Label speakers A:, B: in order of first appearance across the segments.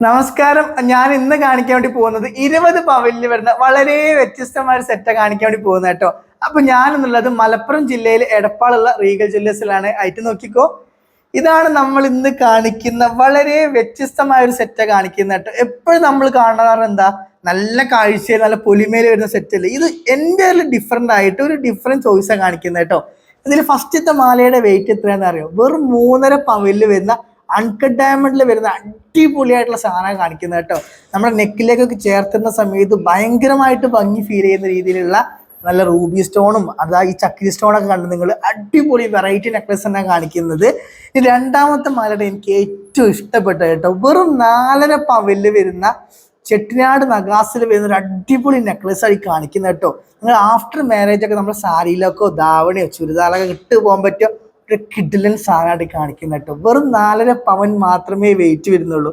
A: നമസ്കാരം. ഞാൻ ഇന്ന് കാണിക്കാൻ വേണ്ടി പോകുന്നത് ഇരുപത് പവലിൽ വരുന്ന വളരെ വ്യത്യസ്തമായ ഒരു സെറ്റ് കാണിക്കാൻ വേണ്ടി പോകുന്നത് കേട്ടോ. അപ്പൊ ഞാൻ എന്നുള്ളത് മലപ്പുറം ജില്ലയിൽ എടപ്പാളുള്ള റീഗൽ ജ്വല്ലേഴ്സിലാണ്. ആയിട്ട് നോക്കിക്കോ. ഇതാണ് നമ്മൾ ഇന്ന് കാണിക്കുന്ന വളരെ വ്യത്യസ്തമായ ഒരു സെറ്റ് കാണിക്കുന്നത് കേട്ടോ. എപ്പോഴും നമ്മൾ കാണാറ് എന്താ? നല്ല കാഴ്ചയിൽ നല്ല പൊലിമയിൽ വരുന്ന സെറ്റ് അല്ലേ? ഇത് എന്റെ ഒരു ഡിഫറെന്റ് ആയിട്ട് ഒരു ഡിഫറെന്റ് ചോയ്സാണ് കാണിക്കുന്നത് കേട്ടോ. ഇതിൽ ഫസ്റ്റത്തെ മാലയുടെ വെയിറ്റ് എത്രയാണെന്ന് അറിയോ? വെറും മൂന്നര പവലിൽ വരുന്ന അൺകട്ട് ഡയമണ്ടിൽ വരുന്ന അടിപൊളിയായിട്ടുള്ള സാധനം കാണിക്കുന്നത് കേട്ടോ. നമ്മുടെ നെക്കിലേക്കൊക്കെ ചേർത്തുന്ന സമയത്ത് ഭയങ്കരമായിട്ട് ഭംഗി ഫീൽ ചെയ്യുന്ന രീതിയിലുള്ള നല്ല റൂബി സ്റ്റോണും അതാ ഈ ചക്രി സ്റ്റോണൊക്കെ കണ്ട് നിങ്ങൾ അടിപൊളി വെറൈറ്റി നെക്ലസ് തന്നെ കാണിക്കുന്നത്. രണ്ടാമത്തെ മാലയുടെ എനിക്ക് ഏറ്റവും ഇഷ്ടപ്പെട്ട കേട്ടോ വെറും നാലര പവലിൽ വരുന്ന ചെട്ടിനാട് നഗാസിൽ വരുന്ന ഒരു അടിപൊളി നെക്ലസ് ആയി കാണിക്കുന്നത് കേട്ടോ. നിങ്ങൾ ആഫ്റ്റർ മാരേജ് ഒക്കെ നമ്മുടെ സാരിയിലൊക്കെ ധാവണിയോ ചുരിദാറൊക്കെ ഇട്ട് പോകാൻ പറ്റിയ ഒരു കിഡിലൻ സാധനമായിട്ട് കാണിക്കുന്ന കേട്ടോ. വെറും നാലര പവൻ മാത്രമേ വെയിറ്റ് വരുന്നുള്ളൂ.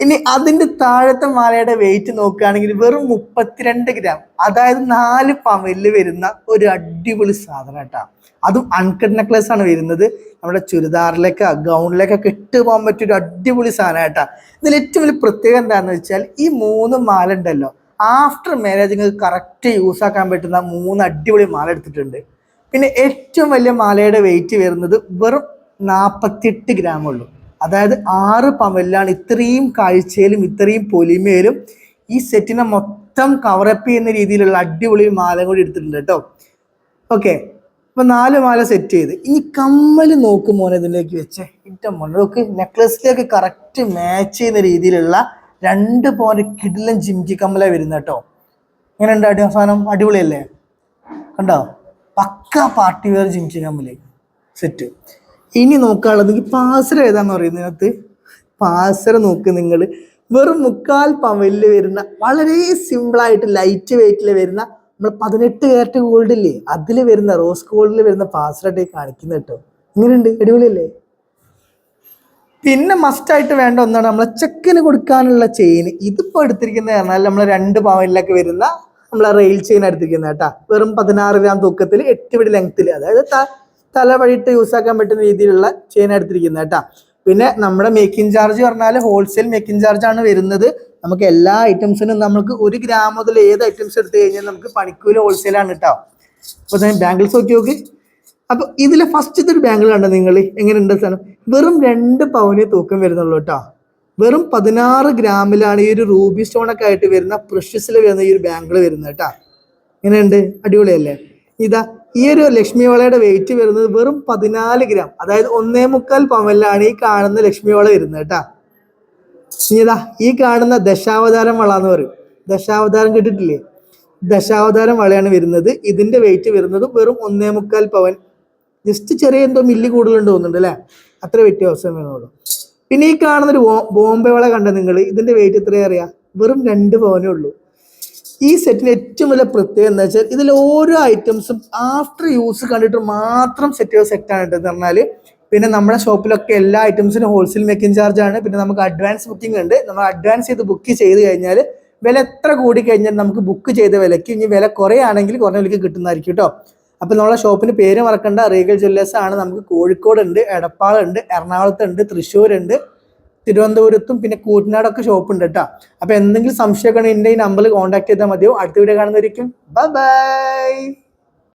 A: ഇനി അതിന്റെ താഴത്തെ മാലയുടെ വെയിറ്റ് നോക്കുകയാണെങ്കിൽ വെറും മുപ്പത്തിരണ്ട് ഗ്രാം അതായത് നാല് പവനിൽ വരുന്ന ഒരു അടിപൊളി സാധനം കേട്ടോ അതും അൺകട്ട് നെക്ലസ് ആണ് വരുന്നത്. നമ്മുടെ ചുരിദാറിലേക്ക് ഗൗണിലേക്കൊക്കെ ഇട്ട് പോകാൻ പറ്റിയ ഒരു അടിപൊളി സാധനം ഇതിൽ ഏറ്റവും വലിയ പ്രത്യേകത എന്താണെന്ന് വെച്ചാൽ ഈ മൂന്ന് മാല ഉണ്ടല്ലോ. ആഫ്റ്റർ മാരേജ് നിങ്ങൾക്ക് കറക്റ്റ് യൂസ് ആക്കാൻ പറ്റുന്ന മൂന്ന് അടിപൊളി മാല എടുത്തിട്ടുണ്ട്. പിന്നെ ഏറ്റവും വലിയ മാലയുടെ വെയിറ്റ് വരുന്നത് വെറും നാൽപ്പത്തിയെട്ട് ഗ്രാം ഉള്ളൂ. അതായത് ആറ് പവലിലാണ് ഇത്രയും കാഴ്ചയിലും ഇത്രയും പൊലിമയിലും ഈ സെറ്റിനെ മൊത്തം കവറപ്പ് ചെയ്യുന്ന രീതിയിലുള്ള അടിപൊളി മാല കൂടി എടുത്തിട്ടുണ്ട് കേട്ടോ. ഓക്കെ അപ്പൊ നാല് മാല സെറ്റ് ചെയ്ത്. ഇനി കമ്മൽ നോക്കും മോനെ ഇതിലേക്ക് വെച്ച്. ഇട്ട മോനെ നോക്ക് നെക്ലസിലേക്ക് കറക്റ്റ് മാച്ച് ചെയ്യുന്ന രീതിയിലുള്ള രണ്ട് പോയിന്റ് കിടിലൻ ജിംജി കമ്മല വരുന്നത് കേട്ടോ. എങ്ങനെയുണ്ട് അടി അവസാനം അടിപൊളിയല്ലേ? കണ്ടോ? പക്ക പാർട്ടി വെയർ ജിംജി കമ്മൽ സെറ്റ് ഇനി നോക്കാനുള്ളത് പാസര ഏതാന്ന് പറയുന്നതിനകത്ത് പാസര നോക്ക് നിങ്ങൾ വെറും മുക്കാൽ പവലിൽ വരുന്ന വളരെ സിമ്പിളായിട്ട് ലൈറ്റ് വെയിറ്റിൽ വരുന്ന നമ്മൾ പതിനെട്ട് കാരറ്റ് ഗോൾഡ് ഇല്ലേ? അതിൽ വരുന്ന റോസ് ഗോൾഡിൽ വരുന്ന പാസറായിട്ട് കാണിക്കുന്നത് കേട്ടോ. ഇങ്ങനെയുണ്ട് അടിപൊളിയല്ലേ? പിന്നെ മസ്റ്റായിട്ട് വേണ്ട ഒന്നാണ് നമ്മളെ ചെക്കിന് കൊടുക്കാനുള്ള ചെയിൻ ഇതിപ്പോ എടുത്തിരിക്കുന്നത് പറഞ്ഞാൽ നമ്മൾ രണ്ട് പവനിലൊക്കെ വരുന്ന നമ്മളെ റെയിൽ ചെയിൻ എടുത്തിരിക്കുന്നത് കേട്ടാ. വെറും പതിനാറ് ഗ്രാം തൂക്കത്തിൽ എട്ട് പിടി ലെങ്ത്തിൽ അതായത് തല വഴിയിട്ട് യൂസ് ആക്കാൻ പറ്റുന്ന രീതിയിലുള്ള ചെയിൻ എടുത്തിരിക്കുന്നത് കേട്ടാ. പിന്നെ നമ്മുടെ മേക്കിംഗ് ചാർജ് പറഞ്ഞാൽ ഹോൾസെയിൽ മേക്കിംഗ് ചാർജ് ആണ് വരുന്നത്. നമുക്ക് എല്ലാ ഐറ്റംസിനും നമുക്ക് ഒരു ഗ്രാം മുതൽ ഏത് ഐറ്റംസ് എടുത്തു കഴിഞ്ഞാൽ നമുക്ക് പണിക്കൂലി ഹോൾസെയിൽ ആണ് കേട്ടോ. അപ്പൊ ബാംഗിൾസ് നോക്കി നോക്കി. അപ്പൊ ഇതിലെ ഫസ്റ്റത്തെ ഒരു ബാംഗിൾ കണ്ടോ നിങ്ങൾ എങ്ങനെയുണ്ട് സാധനം വെറും രണ്ട് പവന് തൂക്കം വരുന്നുള്ളൂ കേട്ടോ. വെറും പതിനാറ് ഗ്രാമിലാണ് ഈ ഒരു റൂബി സ്റ്റോൺ ഒക്കെ ആയിട്ട് വരുന്ന പ്രഷ്യസിൽ വരുന്ന ഈ ഒരു ബാങ്കിൾ വരുന്നത് കേട്ടോ. ഇങ്ങനെയുണ്ട് അടിപൊളിയല്ലേ? ഇതാ ഈ ഒരു ലക്ഷ്മി വളയുടെ വെയിറ്റ് വരുന്നത് വെറും പതിനാല് ഗ്രാം അതായത് ഒന്നേ മുക്കാൽ പവനിലാണ് ഈ കാണുന്ന ലക്ഷ്മി വള വരുന്നത് കേട്ടാ. ഇനി ഇതാ ഈ കാണുന്ന ദശാവതാരം വള എന്ന് പറയും. ദശാവതാരം കിട്ടിട്ടില്ലേ? ദശാവതാരം വളയാണ് വരുന്നത്. ഇതിന്റെ വെയിറ്റ് വരുന്നത് വെറും ഒന്നേ മുക്കാൽ പവൻ. ജസ്റ്റ് ചെറിയ എന്തോ മില്ലി കൂടുതലുണ്ട് തോന്നുന്നുണ്ട് അല്ലേ? അത്ര വ്യത്യാസം വേണുള്ളൂ പിന്നെ ഈ കാണുന്നൊരു ബോംബെ വള കണ്ട നിങ്ങൾ ഇതിന്റെ വെയിറ്റ് എത്രയാ അറിയാം? വെറും രണ്ട് പവനേ ഉള്ളൂ. ഈ സെറ്റിന് ഏറ്റവും വലിയ പ്രത്യേകത എന്താ വെച്ചാൽ ഇതിൽ ഓരോ ഐറ്റംസും ആഫ്റ്റർ യൂസ് കണ്ടിട്ട് മാത്രം സെറ്റ് ചെയ്ത സെറ്റാണ് എന്ന് പറഞ്ഞാൽ. പിന്നെ നമ്മുടെ ഷോപ്പിലൊക്കെ എല്ലാ ഐറ്റംസിനും ഹോൾസെയിൽ മേക്കിംഗ് ചാർജ് ആണ്. പിന്നെ നമുക്ക് അഡ്വാൻസ് ബുക്കിംഗ് ഉണ്ട്. നമ്മൾ അഡ്വാൻസ് ചെയ്ത് ബുക്ക് ചെയ്ത് കഴിഞ്ഞാൽ വില എത്ര കൂടി കഴിഞ്ഞാൽ നമുക്ക് ബുക്ക് ചെയ്ത വിലയ്ക്ക് ഇനി വില കുറയാണെങ്കിൽ കുറഞ്ഞ വിലയ്ക്ക് കിട്ടുന്നതായിരിക്കും കേട്ടോ. അപ്പൊ നമ്മളെ ഷോപ്പിന് പേര് മറക്കണ്ട. റീഗൽ ജ്വല്ലേഴ്സ് ആണ്. നമുക്ക് കോഴിക്കോട് ഉണ്ട് എടപ്പാളുണ്ട് എറണാകുളത്തുണ്ട് തൃശ്ശൂരുണ്ട് തിരുവനന്തപുരത്തും പിന്നെ കൂറ്റനാടൊക്കെ ഷോപ്പ് ഉണ്ട് കേട്ടോ അപ്പൊ എന്തെങ്കിലും സംശയമൊക്കെ ഉണ്ടെങ്കിൽ ഈ നമ്പറിൽ കോൺടാക്ട് ചെയ്താൽ മതിയോ? അടുത്ത വീഡിയോ കാണുന്നതായിരിക്കും. Bye bye